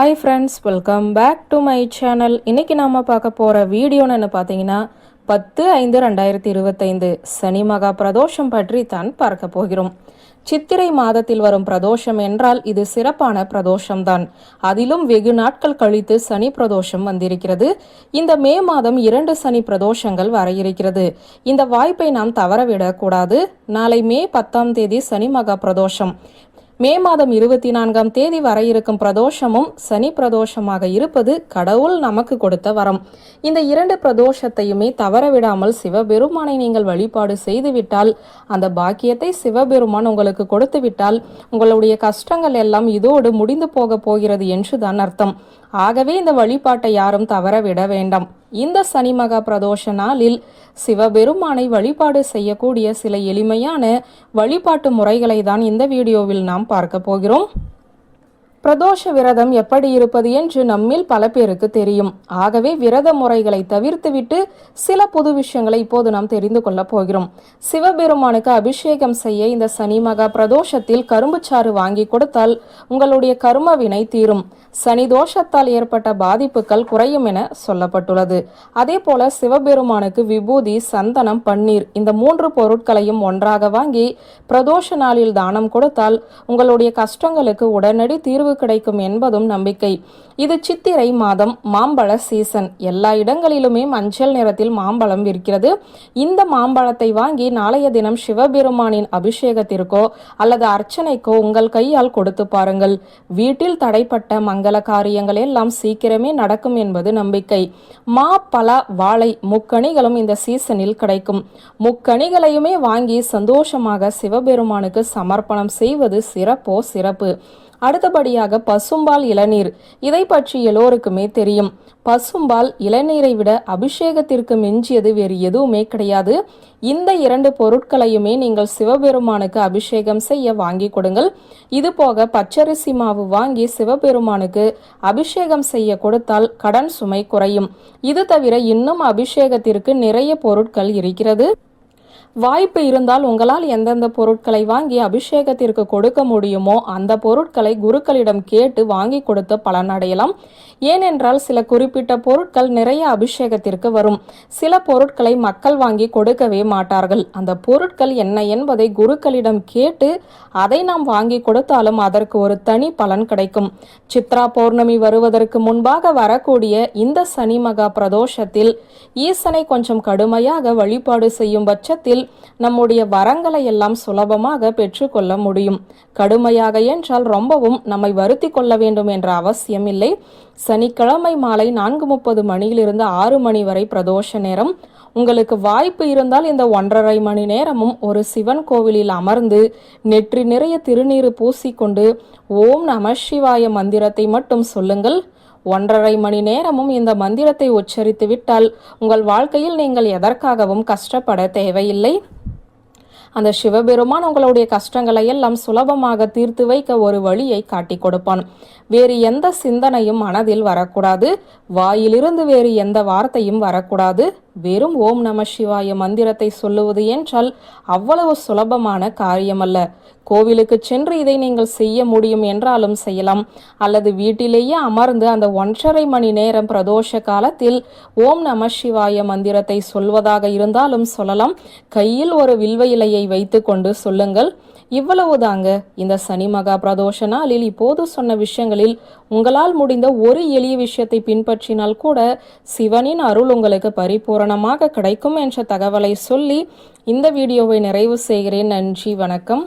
Hi friends welcome back to my channel இன்னைக்கு நாம பார்க்க போகிற வீடியோன்னு பார்த்தீங்கன்னா பத்து ஐந்து ரெண்டாயிரத்தி இருபத்தைந்து சனி மகா பிரதோஷம் பற்றி தான் பார்க்க போகிறோம். சித்திரை மாதத்தில் வரும் பிரதோஷம் என்றால் இது சிறப்பான பிரதோஷம்தான் அதிலும் வெகு நாட்கள் கழித்து சனி பிரதோஷம் வந்திருக்கிறது. இந்த மே மாதம் இரண்டு சனி பிரதோஷங்கள் வர இருக்கிறது. இந்த வாய்ப்பை நாம் தவறவிடக்கூடாது நாளை மே பத்தாம் தேதி சனி மகா பிரதோஷம். மே மாதம் இருபத்தி நான்காம் தேதி வர இருக்கும் பிரதோஷமும் சனி பிரதோஷமாக இருப்பது கடவுள் நமக்கு கொடுத்த வரம். இந்த இரண்டு பிரதோஷத்தையுமே தவறவிடாமல் சிவபெருமானை நீங்கள் வழிபாடு செய்துவிட்டால் அந்த பாக்கியத்தை சிவபெருமான் உங்களுக்கு கொடுத்துவிட்டால் உங்களுடைய கஷ்டங்கள் எல்லாம் இதோடு முடிந்து போக போகிறது என்றுதான் அர்த்தம். ஆகவே இந்த வழிபாட்டை யாரும் தவறவிட வேண்டாம். இந்த சனி மகா பிரதோஷ நாளில் சிவபெருமானை வழிபாடு செய்யக்கூடிய சில எளிமையான வழிபாட்டு முறைகளை தான் இந்த வீடியோவில் நாம் பார்க்க போகிறோம். பிரதோஷ விரதம் எப்படி இருப்பது என்று நம்மில் பல பேருக்கு தெரியும். ஆகவே விரத முறைகளை தவிர்த்துவிட்டு சில புது விஷயங்களை இப்போது நாம் தெரிந்து கொள்ளப் போகிறோம். சிவபெருமானுக்கு அபிஷேகம் செய்ய இந்த சனி மகா பிரதோஷத்தில் கரும்புச்சாறு வாங்கி கொடுத்தால் உங்களுடைய கரும வினை தீரும். சனி தோஷத்தால் ஏற்பட்ட பாதிப்புகள் குறையும் என சொல்லப்பட்டுள்ளது. அதே போல சிவபெருமானுக்கு விபூதி சந்தனம் பன்னீர் இந்த மூன்று பொருட்களையும் ஒன்றாக வாங்கி பிரதோஷ நாளில் தானம் கொடுத்தால் உங்களுடைய கஷ்டங்களுக்கு உடனடி தீர்வு கிடைக்கும் என்பதும் நம்பிக்கை. இது சித்திரை மாதம் மாம்பழ சீசன் எல்லா இடங்களிலுமே மஞ்சள் நிறத்தில் மாம்பழம் விற்கிறது. இந்த மாம்பழத்தை வாங்கி நாளைய தினம் சிவபெருமானின் அபிஷேகத்திற்கோ அல்லது அர்ச்சனைக்கோ உங்கள் கையால் கொடுத்து பாருங்கள். வீட்டில் தடைப்பட்ட மங்கள காரியங்கள் எல்லாம் சீக்கிரமே நடக்கும் என்பது நம்பிக்கை. மா பல வாழை முக்கணிகளும் இந்த சீசனில் கிடைக்கும். முக்கணிகளையுமே வாங்கி சந்தோஷமாக சிவபெருமானுக்கு சமர்ப்பணம் செய்வது சிறப்போ சிறப்பு. அடுத்தபடியாக பசும்பால் இளநீர். இதை பற்றி எல்லோருக்குமே தெரியும். பசும்பால் இளநீரை விட அபிஷேகத்திற்கு மிஞ்சியது வேறு எதுவுமே கிடையாது. இந்த இரண்டு பொருட்களையுமே நீங்கள் சிவபெருமானுக்கு அபிஷேகம் செய்ய வாங்கி கொடுங்கள். இது போக பச்சரிசி மாவு வாங்கி சிவபெருமானுக்கு அபிஷேகம் செய்ய கொடுத்தால் கடன் சுமை குறையும். இது தவிர இன்னும் அபிஷேகத்திற்கு நிறைய பொருட்கள் இருக்கிறது. வாய்ப்பு இருந்தால் உங்களால் எந்தெந்த பொருட்களை வாங்கி அபிஷேகத்திற்கு கொடுக்க முடியுமோ அந்த பொருட்களை குருக்களிடம் கேட்டு வாங்கி கொடுத்து பலனடையலாம் ஏனென்றால் சில குறிப்பிட்ட பொருட்கள் நிறைய அபிஷேகத்திற்கு வரும். சில பொருட்களை மக்கள் வாங்கி கொடுக்கவே மாட்டார்கள். அந்த பொருட்கள் என்ன என்பதை குருக்களிடம் கேட்டு அதை நாம் வாங்கி கொடுத்தாலும் அதற்கு ஒரு தனி பலன் கிடைக்கும். சித்ரா பௌர்ணமி வருவதற்கு முன்பாக வரக்கூடிய இந்த சனி மகா பிரதோஷத்தில் ஈசனை கொஞ்சம் கடுமையாக வழிபாடு செய்யும் பட்சத்தில் நம்முடைய வரங்களை எல்லாம் சுலபமாக பெற்றுக்கொள்ள முடியும். கடுமையாக என்றால் ரொம்பவும் நம்மை வருத்தி கொள்ள வேண்டும் என்ற அவசியம் இல்லை. சனிக்கிழமை மாலை நான்கு முப்பது மணியிலிருந்து ஆறு மணி வரை பிரதோஷ நேரம். உங்களுக்கு வாய்ப்பு இருந்தால் இந்த ஒன்றரை மணி நேரமும் ஒரு சிவன் கோவிலில் அமர்ந்து நெற்றி நிறைய திருநீறு பூசிக்கொண்டு ஓம் நம சிவாய மந்திரத்தை மட்டும் சொல்லுங்கள். ஒன்றரை மணி நேரமும் இந்த மந்திரத்தை உச்சரித்து விட்டால் உங்கள் வாழ்க்கையில் நீங்கள் எதற்காகவும் கஷ்டப்பட தேவையில்லை. அந்த சிவபெருமான் உங்களுடைய கஷ்டங்களை எல்லாம் சுலபமாக தீர்த்து வைக்க ஒரு வழியை காட்டி கொடுப்பான். வேறு எந்த சிந்தனையும் மனதில் வரக்கூடாது. வாயிலிருந்து வேறு எந்த வார்த்தையும் வரக்கூடாது. வெறும் ஓம் நம சிவாய மந்திரத்தை சொல்லுவது என்றால் அவ்வளவு சுலபமான காரியமல்ல. கோவிலுக்கு சென்று இதை நீங்கள் செய்ய முடியும் என்றாலும் செய்யலாம். அல்லது வீட்டிலேயே அமர்ந்து அந்த ஒன்றரை மணி நேரம் பிரதோஷ காலத்தில் ஓம் நம சிவாய மந்திரத்தை சொல்வதாக இருந்தாலும் சொல்லலாம். கையில் ஒரு வில்வ இலையை வைத்துக்கொண்டு சொல்லுங்கள். இவ்வளவுதாங்க. இந்த சனி மகா பிரதோஷ நாளில் இப்போது சொன்ன விஷயங்களில் உங்களால் முடிந்த ஒரு எளிய விஷயத்தை பின்பற்றினால் கூட சிவனின் அருள் உங்களுக்கு பரிபூரணமாக கிடைக்கும் என்ற தகவலை சொல்லி இந்த வீடியோவை நிறைவு செய்கிறேன். நன்றி வணக்கம்.